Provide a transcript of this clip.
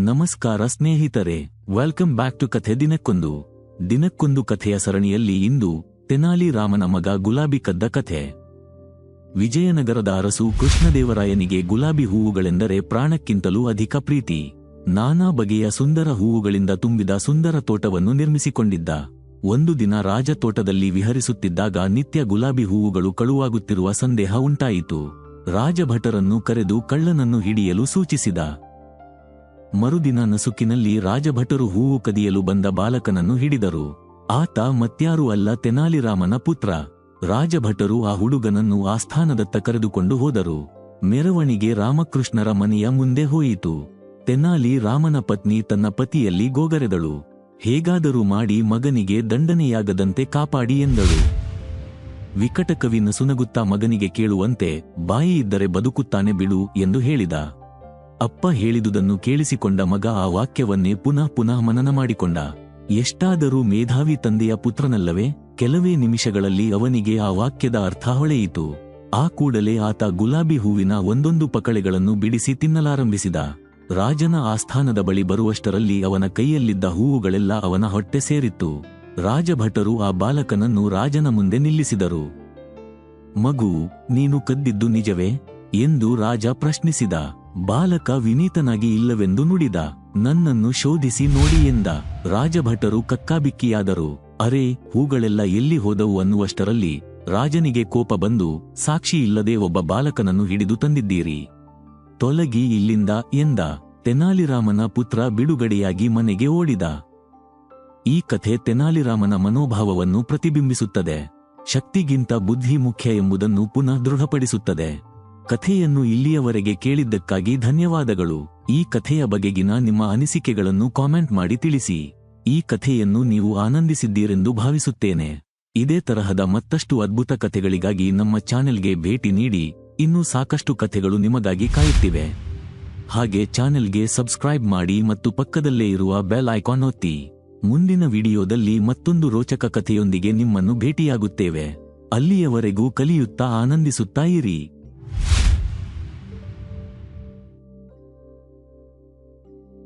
ನಮಸ್ಕಾರ ಸ್ನೇಹಿತರೆ welcome back to ಕಥೆ ದಿನಕ್ಕೊಂದು. ದಿನಕ್ಕೊಂದು ಕಥೆಯ ಸರಣಿಯಲ್ಲಿ ಇಂದು ತೆನಾಲಿ ರಾಮನ ಮಗ ಗುಲಾಬಿ ಕದ್ದ ಕಥೆ. ವಿಜಯನಗರದ ಅರಸು ಕೃಷ್ಣದೇವರಾಯನಿಗೆ ಗುಲಾಬಿ ಹೂವುಗಳೆಂದರೆ ಪ್ರಾಣಕ್ಕಿಂತಲೂ ಅಧಿಕ ಪ್ರೀತಿ. ನಾನಾ ಬಗೆಯ ಸುಂದರ ಹೂವುಗಳಿಂದ ತುಂಬಿದ ಸುಂದರ ತೋಟವನ್ನು ನಿರ್ಮಿಸಿಕೊಂಡಿದ್ದ. ಒಂದು ದಿನ ರಾಜತೋಟದಲ್ಲಿ ವಿಹರಿಸುತ್ತಿದ್ದಾಗ ನಿತ್ಯ ಗುಲಾಬಿ ಹೂವುಗಳು ಕಳುವಾಗುತ್ತಿರುವ ಸಂದೇಹ ಉಂಟಾಯಿತು. ರಾಜಭಟರನ್ನು ಕರೆದು ಕಳ್ಳನನ್ನು ಹಿಡಿಯಲು ಸೂಚಿಸಿದ. ಮರುದಿನ ನಸುಕಿನಲ್ಲಿ ರಾಜಭಟರು ಹೂವು ಕದಿಯಲು ಬಂದ ಬಾಲಕನನ್ನು ಹಿಡಿದರು. ಆತ ಮತ್ಯಾರೂ ಅಲ್ಲ ತೆನಾಲಿರಾಮನ ಪುತ್ರ. ರಾಜಭಟರು ಆ ಹುಡುಗನನ್ನು ಆಸ್ಥಾನದತ್ತ ಕರೆದುಕೊಂಡು ಹೋದರು. ಮೆರವಣಿಗೆ ರಾಮಕೃಷ್ಣರ ಮನೆಯ ಮುಂದೆ ಹೋಯಿತು. ತೆನಾಲಿ ರಾಮನ ಪತ್ನಿ ತನ್ನ ಪತಿಯಲ್ಲಿ ಗೋಗರೆದಳು. ಹೇಗಾದರೂ ಮಾಡಿ ಮಗನಿಗೆ ದಂಡನೆಯಾಗದಂತೆ ಕಾಪಾಡಿ ಎಂದಳು. ವಿಕಟಕವಿ ನಸುನಗುತ್ತಾ ಮಗನಿಗೆ ಕೇಳುವಂತೆ ಬಾಯಿ ಇದ್ದರೆ ಬದುಕುತ್ತಾನೆ ಬಿಡು ಎಂದು ಹೇಳಿದ. ಅಪ್ಪ ಹೇಳಿದುದನ್ನು ಕೇಳಿಸಿಕೊಂಡ ಮಗ ಆ ವಾಕ್ಯವನ್ನೇ ಪುನಃ ಪುನಃ ಮನನ ಮಾಡಿಕೊಂಡ. ಎಷ್ಟಾದರೂ ಮೇಧಾವಿ ತಂದೆಯ ಪುತ್ರನಲ್ಲವೇ, ಕೆಲವೇ ನಿಮಿಷಗಳಲ್ಲಿ ಅವನಿಗೆ ಆ ವಾಕ್ಯದ ಅರ್ಥ ಹೊಳೆಯಿತು. ಆ ಕೂಡಲೇ ಆತ ಗುಲಾಬಿ ಹೂವಿನ ಒಂದೊಂದು ಪಕಳೆಗಳನ್ನು ಬಿಡಿಸಿ ತಿನ್ನಲಾರಂಭಿಸಿದ. ರಾಜನ ಆಸ್ಥಾನದ ಬಳಿ ಬರುವಷ್ಟರಲ್ಲಿ ಅವನ ಕೈಯಲ್ಲಿದ್ದ ಹೂವುಗಳೆಲ್ಲ ಅವನ ಹೊಟ್ಟೆ ಸೇರಿತ್ತು. ರಾಜಭಟರು ಆ ಬಾಲಕನನ್ನು ರಾಜನ ಮುಂದೆ ನಿಲ್ಲಿಸಿದರು. ಮಗು, ನೀನು ಕದ್ದಿದ್ದು ನಿಜವೇ? ಎಂದು ರಾಜ ಪ್ರಶ್ನಿಸಿದ. ಬಾಲಕ ವಿನೀತನಾಗಿ ಇಲ್ಲವೆಂದು ನುಡಿದ, ನನ್ನನ್ನು ಶೋಧಿಸಿ ನೋಡಿ ಎಂದ ರಾಜಭಟರು ಕಕ್ಕಾಬಿಕ್ಕಿಯಾದರು. ಅರೆ, ಹೂಗಳೆಲ್ಲ ಎಲ್ಲಿ ಹೋದವು ಅನ್ನುವಷ್ಟರಲ್ಲಿ ರಾಜನಿಗೆ ಕೋಪ ಬಂದು ಸಾಕ್ಷಿ ಇಲ್ಲದೆ ಒಬ್ಬ ಬಾಲಕನನ್ನು ಹಿಡಿದು ತಂದಿದ್ದೀರಿ. ತೊಲಗಿ ಇಲ್ಲಿಂದ ಎಂದ, ತೆನಾಲಿರಾಮನ ಪುತ್ರ ಬಿಡುಗಡೆಯಾಗಿ ಮನೆಗೆ ಓಡಿದ. ಈ ಕಥೆ ತೆನಾಲಿರಾಮನ ಮನೋಭಾವವನ್ನು ಪ್ರತಿಬಿಂಬಿಸುತ್ತದೆ. ಶಕ್ತಿಗಿಂತ ಬುದ್ಧಿ ಮುಖ್ಯ ಎಂಬುದನ್ನು ಪುನಃ ದೃಢಪಡಿಸುತ್ತದೆ. ಕಥೆಯನ್ನು ಇಲ್ಲಿಯವರೆಗೆ ಕೇಳಿದ್ದಕ್ಕಾಗಿ ಧನ್ಯವಾದಗಳು. ಈ ಕಥೆಯ ಬಗೆಗಿನ ನಿಮ್ಮ ಅನಿಸಿಕೆಗಳನ್ನು ಕಾಮೆಂಟ್ ಮಾಡಿ ತಿಳಿಸಿ. ಈ ಕಥೆಯನ್ನು ನೀವು ಆನಂದಿಸಿದ್ದೀರೆಂದು ಭಾವಿಸುತ್ತೇನೆ. ಇದೇ ತರಹದ ಮತ್ತಷ್ಟು ಅದ್ಭುತ ಕಥೆಗಳಿಗಾಗಿ ನಮ್ಮ ಚಾನೆಲ್ಗೆ ಭೇಟಿ ನೀಡಿ. ಇನ್ನೂ ಸಾಕಷ್ಟು ಕಥೆಗಳು ನಿಮಗಾಗಿ ಕಾಯುತ್ತಿವೆ. ಹಾಗೆ ಚಾನೆಲ್ಗೆ ಸಬ್ಸ್ಕ್ರೈಬ್ ಮಾಡಿ ಮತ್ತು ಪಕ್ಕದಲ್ಲೇ ಇರುವ ಬೆಲ್ ಐಕಾನ್ ಒತ್ತಿ. ಮುಂದಿನ ವಿಡಿಯೋದಲ್ಲಿ ಮತ್ತೊಂದು ರೋಚಕ ಕಥೆಯೊಂದಿಗೆ ನಿಮ್ಮನ್ನು ಭೇಟಿಯಾಗುತ್ತೇವೆ. ಅಲ್ಲಿಯವರೆಗೂ ಕಲಿಯುತ್ತಾ ಆನಂದಿಸುತ್ತಾ ಇರಿ.